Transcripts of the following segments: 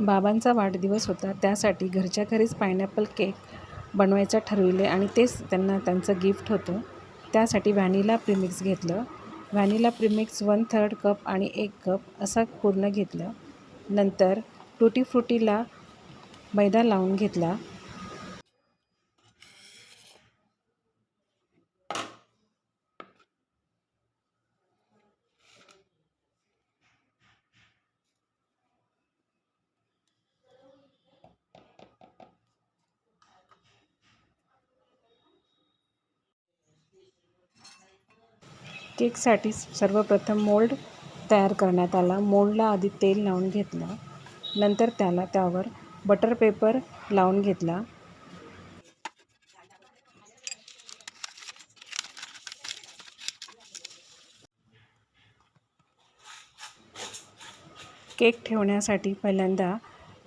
बाबांचा वाढदिवस होता त्यासाठी घरच्या घरीच पायनॅपल केक बनवायचं ठरविले आणि तेच त्यांना त्यांचं गिफ्ट होतं. त्यासाठी व्हॅनिला प्रीमिक्स घेतलं. Vanilla premix one third cup आणि एक कप असा पूर्ण घेतलं. नंतर टुटी फ्रुटीला मैदा लावून घेतला. केकसाठी सर्वप्रथम मोल्ड तयार करण्यात आला. मोल्डला आधी तेल लावून घेतलं. नंतर त्याला त्यावर बटर पेपर लावून घेतला. केक ठेवण्यासाठी पहिल्यांदा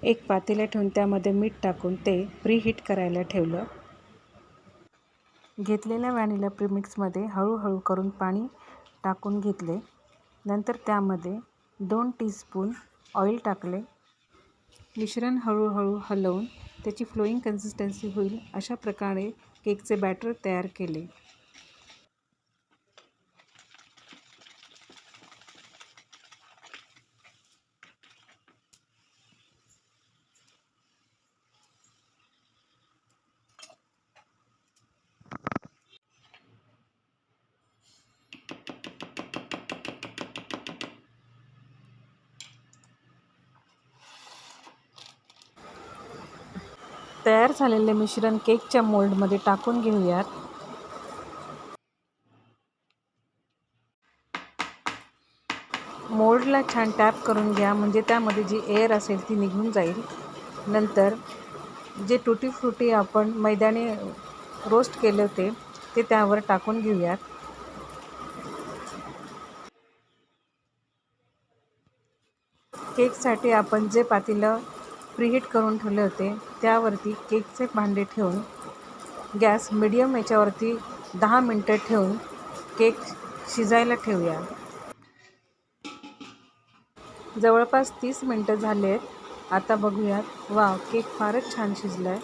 एक पातेले ठेवून त्यामध्ये मीठ टाकून ते प्रीहीट करायला ठेवलं. घेतलेल्या व्हॅनिला प्रीमिक्समध्ये हळूहळू करून पाणी टाकून घेतले. नंतर त्यामध्ये दोन टीस्पून ऑइल टाकले. मिश्रण हळूहळू हलवून त्याची फ्लोईंग कन्सिस्टन्सी होईल अशा प्रकारे केकचे बॅटर तयार केले. तयार झालेले मिश्रण केकच्या मोल्डमध्ये टाकून घेऊयात. मोल्डला छान टॅप करून घ्या म्हणजे त्यामध्ये जी एअर असेल ती निघून जाईल. नंतर जे टुटी फ्रुटी आपण मैदाने रोस्ट केले होते ते त्यावर टाकून घेऊयात. केकसाठी आपण जे पातेलं प्रीहीट करून ठेवले होते. त्यावरती केकचे भांडे ठेवून गॅस मिडियम याच्यावरती दहा मिनटं ठेवून केक शिजायला ठेवूया. जवळपास तीस मिनटं झाले आहेत आता बघूयात. वा केक फारच छान शिजला आहे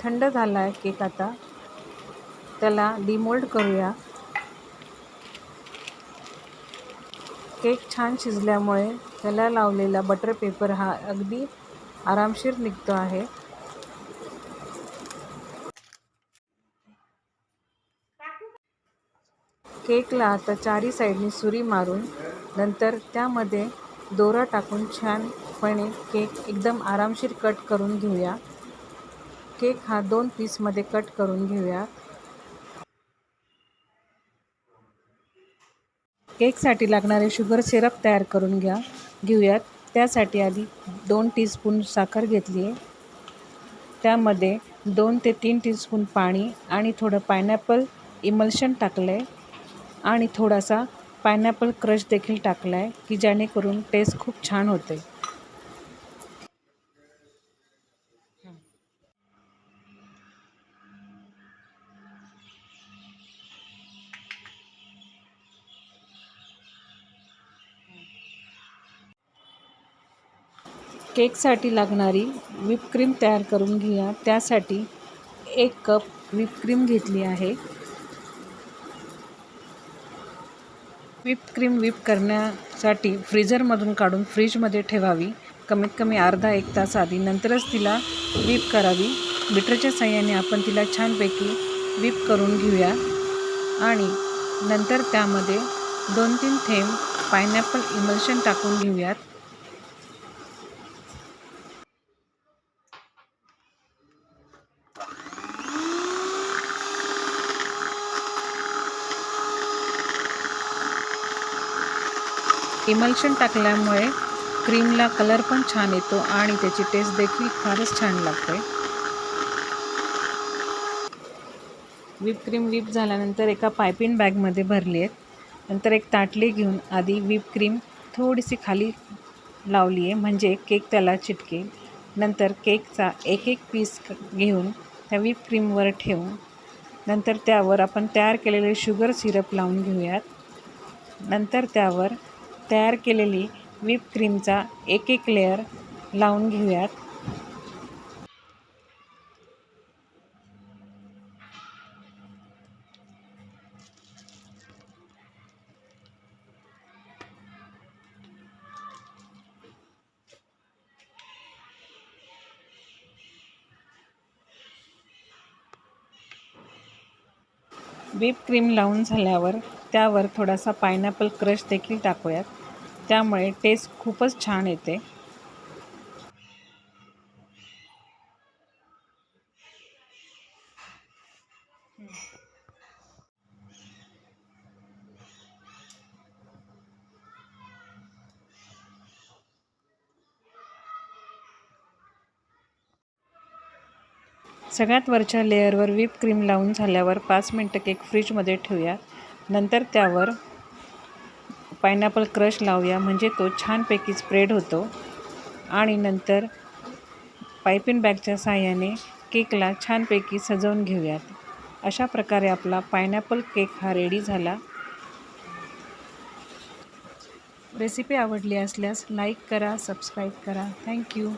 थंड झाला आहे केक आता. त्याला डिमोल्ड करूया. केक छान शिजल्यामुळे त्याला लावलेला बटर पेपर हा अगदी आरामशीर निघतो आहे. केकला आता चारी साईडनी सुरी मारून नंतर त्यामध्ये दोरा टाकून छानपणे केक एकदम आरामशीर कट करून घेऊया. केक हा दोन पीसमध्ये कट करून घेऊया. केकसाठी लागणारे शुगर सिरप तयार करून घ्या घेऊयात. त्यासाठी आधी दोन टीस्पून साखर घेतली आहे. त्यामध्ये दोन ते तीन टीस्पून पाणी आणि थोडं पायनॅपल इमल्शन टाकलं आहे आणि थोडासा पायनॅपल क्रश देखील टाकला आहे की जेणेकरून टेस्ट खूप छान होते केकसाठी लागणारी व्हिप क्रीम तयार करून घेऊया त्यासाठी एक कप व्हिप क्रीम घेतली आहे. व्हिप क्रीम व्हिप करण्यासाठी फ्रीझरमधून काढून फ्रीजमध्ये ठेवावी. कमीत कमी अर्धा एक तास आधी नंतरच तिला व्हिप करावी. बिटरच्या साह्याने आपण तिला छानपैकी व्हिप करून घेऊया. आणि नंतर त्यामध्ये दोन तीन थेंब पायनॅपल इमल्शन टाकून घेऊयात. इमल्शन टाकल्यामुळे क्रीमला कलर पण छान येतो आणि त्याची टेस्ट देखील फारच छान लागते. व्हिप क्रीम व्हिप झाल्यानंतर एका पायपिंग बॅगमध्ये भरली आहेत. नंतर एक ताटली घेऊन आधी व्हिप क्रीम थोडीशी खाली लावली आहे. म्हणजे केक त्याला चिटकेल. नंतर केकचा एक एक पीस घेऊन त्या व्हिप क्रीमवर ठेवून नंतर त्यावर आपण तयार केलेले शुगर सिरप लावून घेऊयात. नंतर त्यावर तयार केलेली व्हिप क्रीमचा एक एक लेअर लावून घेऊयात. व्हिप क्रीम लावून झाल्यावर त्यावर थोडासा पायनॅपल क्रश देखील टाकूयात. त्यामुळे टेस्ट खूपच छान येते. सगळ्यात वरच्या लेअरवर व्हिप क्रीम लावून झाल्यावर पाच मिनटं केक फ्रीजमध्ये ठेवूया. नंतर त्यावर पायनॅपल क्रश लावूया. म्हणजे तो छानपैकी स्प्रेड होतो. आणि नंतर पायपिन बॅगच्या साहाय्याने केकला छानपैकी सजवून घेऊयात. अशा प्रकारे आपला पायनॅपल केक हा रेडी झाला. रेसिपी आवडली असल्यास लाईक करा सबस्क्राईब करा. थँक्यू